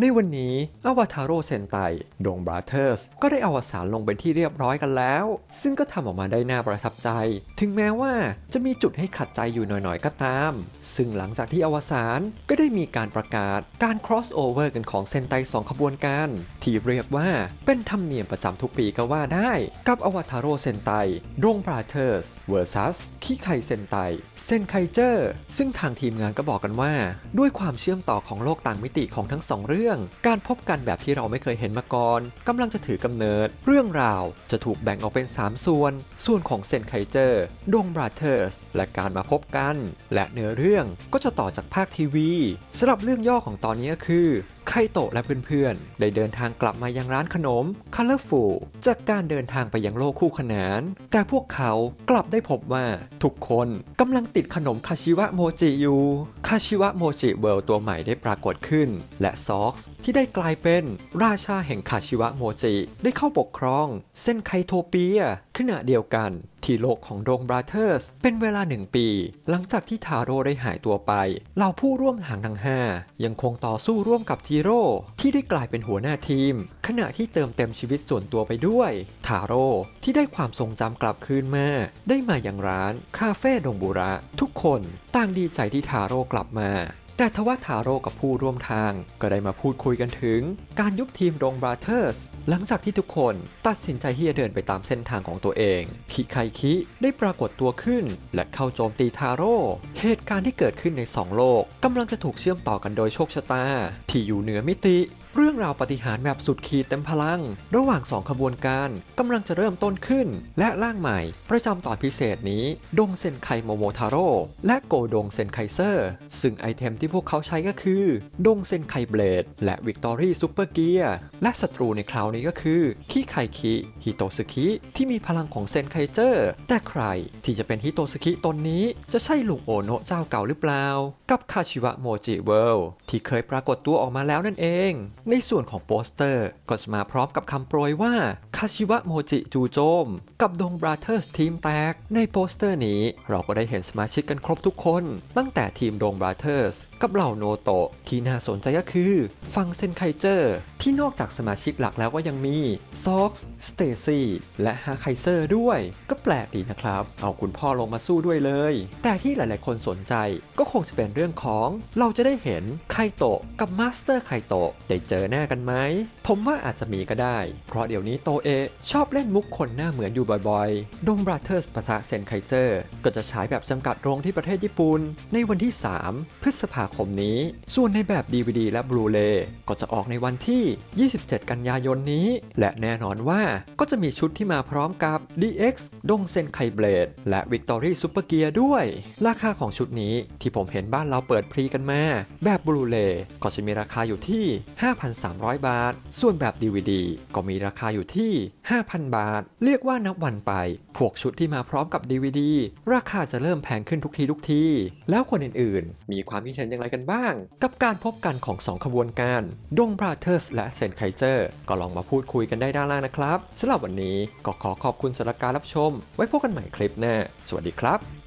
ในวันนี้อวตารโรเซนไตดงบราเธอร์สก็ได้อวสานลงเป็นที่เรียบร้อยกันแล้ว ซึ่งก็ทำออกมาได้น่าประทับใจ ถึงแม้ว่าจะมีจุดให้ขัดใจอยู่หน่อยๆก็ตาม ซึ่งหลังจากที่อวสานก็ได้มีการประกาศการ cross over กันของเซนไตสองขบวนการ ที่เรียกว่าเป็นธรรมเนียมประจำทุกปีก็ว่าได้ กับอวตารโรเซนไตดงบราเธอร์ส vs คิไคเซนไตเซนไคเจอร์ซึ่งทางทีมงานก็บอกกันว่า ด้วยความเชื่อมต่อของโลกต่างมิติของทั้งสองเรื่องการพบกันแบบที่เราไม่เคยเห็นมาก่อนกำลังจะถือกำเนิด เรื่องราวจะถูกแบ่งออกเป็น 3 ส่วน ส่วนของเซนไคเจอร์ดงบราเธอร์สและการมาพบกัน และเนื้อเรื่องก็จะต่อจากภาคทีวีสำหรับเรื่องย่อของตอนนี้ก็คือ คโตะและเพื่อนๆ ได้เดินทางกลับมายังร้านขนม Colorful จากการเดินทางไปยังโลกคู่ขนาน แต่พวกเขากลับได้พบว่า ทุกคนกำลังติดขนมคาชิวะโมจิอยู่ คาชิวะโมจิเวิลด์ตัวใหม่ได้ปรากฏขึ้น และซอกส์ที่ได้กลายเป็นราชาแห่งคาชิวะโมจิ ได้เข้าปกครอง เส้นไคโทเปียขณะเดียวกัน ที่โลกของดงบราเธอร์สเป็นเวลาหนึ่งปี หลังจากที่ทาโร่ได้หายตัวไปเหล่าผู้ร่วมทางทั้ง 5 ยังคงต่อสู้ร่วมกับจิโร่ที่ได้กลายเป็นหัวหน้าทีม ขณะที่เติมเต็มชีวิตส่วนตัวไปด้วยทาโร่ที่ได้ความทรงจำกลับคืนมาได้มาอย่างร้าน คาเฟ่ดงบุระ ทุกคนต่างดีใจที่ทาโร่กลับมา แต่ทว่าทาโร่กับผู้ร่วมทางก็ได้มาพูดคุยกันถึง การยุบทีมดงบราเธอร์ส หลังจากที่ทุกคนตัดสินใจที่จะเดินไปตามเส้นทางของตัวเอง คิไคคิได้ปรากฏตัวขึ้น และเข้าโจมตีทาโร่ เหตุการณ์ที่เกิดขึ้นในสองโลกกำลังจะถูกเชื่อมต่อกันโดยโชคชะตา ที่อยู่เหนือมิติ เรื่องราวปฏิหารแบบสุดขีดเต็มพลัง ระหว่างสองขบวนการกำลังจะเริ่มต้นขึ้น และร่างใหม่ ประจำตอนพิเศษนี้ ดงเซนไคโมโมทาโร่และโกดงเซนไคเซอร์ ซึ่งไอเทมที่พวกเขาใช้ก็คือ ดงเซนไคเบลดและวิกตอรี่ซูเปอร์เกียร์และศัตรูในคราวนี้ก็คือคิไคคิฮิโตสึคิที่มีพลังของเซนไคเจอร์ แต่ใครที่จะเป็นฮิโตสึคิตนนี้จะใช่ลุงโอโนะเจ้าเก่าหรือเปล่า กับคาชิวะโมจิเวิลด์ที่เคยปรากฏตัวออกมาแล้วนั่นเองในส่วนของโปสเตอร์ก็จะมาพร้อมกับคำโปรยว่าคาชิวะโมจิจูโจม กับดงบราเธอร์สทีมแตก ในโปสเตอร์นี้เราก็ได้เห็นสมาชิกกันครบทุกคน ตั้งแต่ทีมดงบราเธอร์สกับเหล่าโนโตะที่น่าสนใจก็คือฟังเซนไคเจอร์ที่นอกจากสมาชิกหลักแล้วก็ยังมีซอกส์สเตซี่และฮาไคเซอร์ด้วย ก็แปลกดีนะครับ เอาคุณพ่อลงมาสู้ด้วยเลย แต่ที่หลายๆ คนสนใจก็คงจะเป็นเรื่องของเราจะได้เห็นไคโตะกับมาสเตอร์ไคโตะได้เจอหน้ากันไหม ผมว่าอาจจะมีก็ได้ เพราะเดี๋ยวนี้โตเอชอบเล่นมุกคนหน้าเหมือนอยู่บ่อยๆ ดงบราเธอร์สปะทะเซนไคเจอร์ก็จะฉายแบบจำกัดโรงที่ประเทศญี่ปุ่นในวันที่ 3 พฤษภาคมนี้ ส่วนในแบบ DVD และบลูเรย์ก็จะออกในวันที่ 27 กันยายนนี้ และแน่นอนว่าก็จะมีชุดที่มาพร้อมกับ DX ดงเซนไคเบลดและ Victory Super Gear ด้วย ราคาของชุดนี้ที่ผมเห็นบ้านเราเปิดพรีกันมา แบบบลูเรย์ก็จะมีราคาอยู่ที่ 5,000 5,300 บาท ส่วนแบบ DVD ก็มีราคาอยู่ที่ 5,000 บาท เรียกว่านับวันไป พวกชุดที่มาพร้อมกับ DVD ราคาจะเริ่มแพงขึ้นทุกทีทุกที แล้วคนอื่นๆ มีความคิดเห็นอย่างไรกันบ้าง กับการพบกันของสองขบวนการ ดงบราเธอร์สและเซนไคเจอร์ ก็ลองมาพูดคุยกันได้ด้านล่างนะครับสำหรับวันนี้ก็ขอขอบคุณสำหรับการรับชม ไว้พบกันใหม่คลิปหน้า สวัสดีครับ